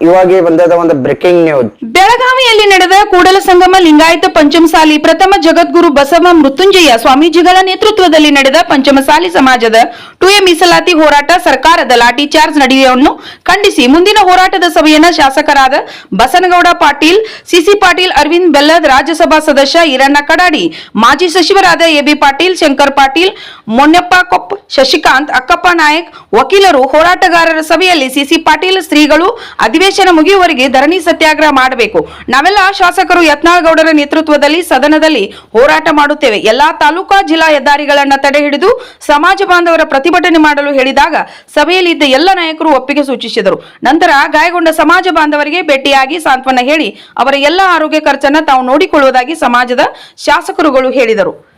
ಇವಾಗೆ ಬಂದದ ಒಂದು ಬ್ರೇಕಿಂಗ್ ನ್ಯೂಸ್ ಬೆಳಗಾವಿಯಲ್ಲಿ ನಡೆದ ಕೂಡಲ ಸಂಗಮ ಲಿಂಗಾಯತ ಪಂಚಮಸಾಲಿ ಪ್ರಥಮ ಜಗದ್ಗುರು ಬಸವ ಮೃತ್ಯುಂಜಯ ಸ್ವಾಮೀಜಿಗಳ ನೇತೃತ್ವದಲ್ಲಿ ನಡೆದ ಪಂಚಮಸಾಲಿ ಸಮಾಜದ ಟು ಎ ಮೀಸಲಾತಿ ಹೋರಾಟ ಸರ್ಕಾರದ ಲಾಠಿ ಚಾರ್ಜ್ ನಡೆಯುವನ್ನು ಖಂಡಿಸಿ ಮುಂದಿನ ಹೋರಾಟದ ಸಭೆಯನ್ನ ಶಾಸಕರಾದ ಬಸನಗೌಡ ಪಾಟೀಲ್ ಸಿಸಿ ಪಾಟೀಲ್, ಅರವಿಂದ್ ಬೆಲ್ಲದ್ ರಾಜ್ಯಸಭಾ ಸದಸ್ಯ ಈರಣ್ಣ ಕಡಾಡಿ, ಮಾಜಿ ಸಚಿವರಾದ ಎಬಿ ಪಾಟೀಲ್, ಶಂಕರ್ ಪಾಟೀಲ್, ಮೊನ್ನಪ್ಪ ಕೊಪ್ಪ, ಶಶಿಕಾಂತ್, ಅಕ್ಕಪ್ಪ ನಾಯಕ್, ವಕೀಲರು, ಹೋರಾಟಗಾರರ ಸಭೆಯಲ್ಲಿ ಸಿಸಿ ಪಾಟೀಲ್ ಶ್ರೀಗಳು ಅಧಿವೇಶನ ಮುಗಿಯುವವರೆಗೆ ಧರಣಿ ಸತ್ಯಾಗ್ರಹ ಮಾಡಬೇಕು. ನಾವೆಲ್ಲ ಶಾಸಕರು ಯತ್ನಾಳ್ ಗೌಡರ ನೇತೃತ್ವದಲ್ಲಿ ಸದನದಲ್ಲಿ ಹೋರಾಟ ಮಾಡುತ್ತೇವೆ. ಎಲ್ಲಾ ತಾಲೂಕಾ ಜಿಲ್ಲಾ ಹೆದ್ದಾರಿಗಳನ್ನ ತಡೆ ಹಿಡಿದು ಸಮಾಜ ಬಾಂಧವರ ಪ್ರತಿಭಟನೆ ಮಾಡಲು ಹೇಳಿದಾಗ ಸಭೆಯಲ್ಲಿ ಇದ್ದ ಎಲ್ಲ ನಾಯಕರು ಒಪ್ಪಿಗೆ ಸೂಚಿಸಿದರು. ನಂತರ ಗಾಯಗೊಂಡ ಸಮಾಜ ಬಾಂಧವರಿಗೆ ಭೇಟಿಯಾಗಿ ಸಾಂತ್ವನ ಹೇಳಿ ಅವರ ಎಲ್ಲ ಆರೋಗ್ಯ ಖರ್ಚನ್ನ ತಾವು ನೋಡಿಕೊಳ್ಳುವುದಾಗಿ ಸಮಾಜದ ಶಾಸಕರುಗಳು ಹೇಳಿದರು.